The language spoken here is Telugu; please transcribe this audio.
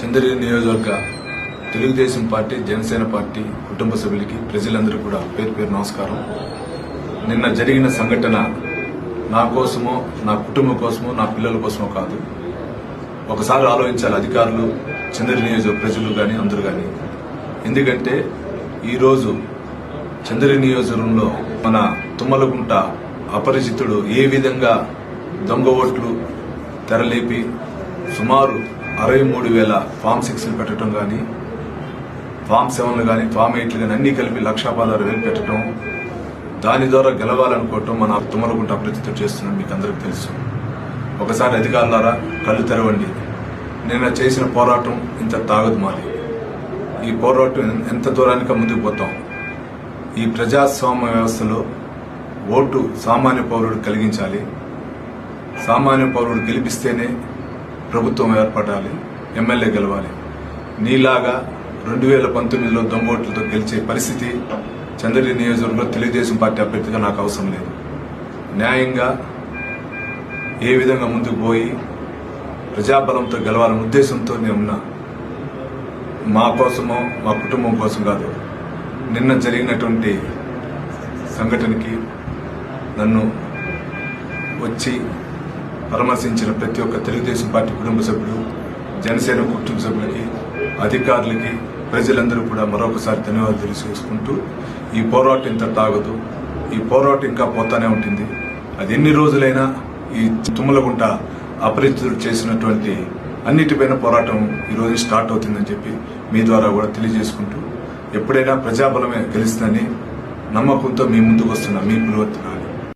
చంద్రగిరి నియోజకవర్గ తెలుగుదేశం పార్టీ జనసేన పార్టీ కుటుంబ సభ్యులకి ప్రజలందరూ కూడా పేరు పేరు నమస్కారం. నిన్న జరిగిన సంఘటన నా కోసమో నా కుటుంబం కోసమో నా పిల్లల కోసమో కాదు. ఒకసారి ఆలోచించాలి అధికారులు చంద్రగిరి నియోజక ప్రజలు కానీ అందరూ కానీ ఎందుకంటే ఈరోజు చంద్రగిరి నియోజకవర్గంలో మన తుమ్మలగుంట అపరిచితుడు ఏ విధంగా దొంగ ఓట్లు తెరలేపి సుమారు అరవై మూడు వేల ఫామ్ సిక్స్లు పెట్టడం కానీ ఫామ్ సెవెన్లు కానీ ఫామ్ ఎయిట్లు కానీ అన్ని కలిపి లక్షా పదహారు వేలు పెట్టడం దాని ద్వారా గెలవాలనుకోవటం మన తుమ్మలగుంట అభివృద్ధితో చేస్తున్నాం మీకు అందరికీ తెలుసు. ఒకసారి అధికారులారా కళ్ళు తెరవండి. నిన్న చేసిన పోరాటం ఇంత తాగదు మాది. ఈ పోరాటం ఎంత దూరానికి ముందుకు పోతాం. ఈ ప్రజాస్వామ్య వ్యవస్థలో ఓటు సామాన్య పౌరుడు కలిగించాలి. సామాన్య పౌరుడు గెలిపిస్తేనే ప్రభుత్వం ఏర్పడాలి ఎమ్మెల్యే గెలవాలి. నీలాగా రెండు వేల పంతొమ్మిదిలో దొంగోట్లతో గెలిచే పరిస్థితి చంద్రగిరి నియోజకవర్గంలో తెలుగుదేశం పార్టీ అభ్యర్థిగా నాకు అవసరం లేదు. న్యాయంగా ఏ విధంగా ముందుకు పోయి ప్రజాబలంతో గెలవాలనే ఉద్దేశంతో నేను ఉన్నా మా కోసమో మా కుటుంబం కోసం కాదు. నిన్న జరిగినటువంటి సంఘటనకి నన్ను వచ్చి పరామర్శించిన ప్రతి ఒక్క తెలుగుదేశం పార్టీ కుటుంబ సభ్యులు జనసేన కుటుంబ సభ్యులకి అధికారులకి ప్రజలందరూ కూడా మరొకసారి ధన్యవాదాలు తెలియజేసుకుంటూ ఈ పోరాటం ఇంత తాగదు ఈ పోరాటం ఇంకా పోతానే ఉంటుంది. అది ఎన్ని రోజులైనా ఈ తుమ్మలగుంట అపరిచితుడు చేసినటువంటి అన్నిటిపైన పోరాటం ఈరోజు స్టార్ట్ అవుతుందని చెప్పి మీ ద్వారా కూడా తెలియజేసుకుంటూ ఎప్పుడైనా ప్రజాబలమే గెలుస్తుందని నమ్మకంతో మీ ముందుకు వస్తున్నా మీ పులివర్తి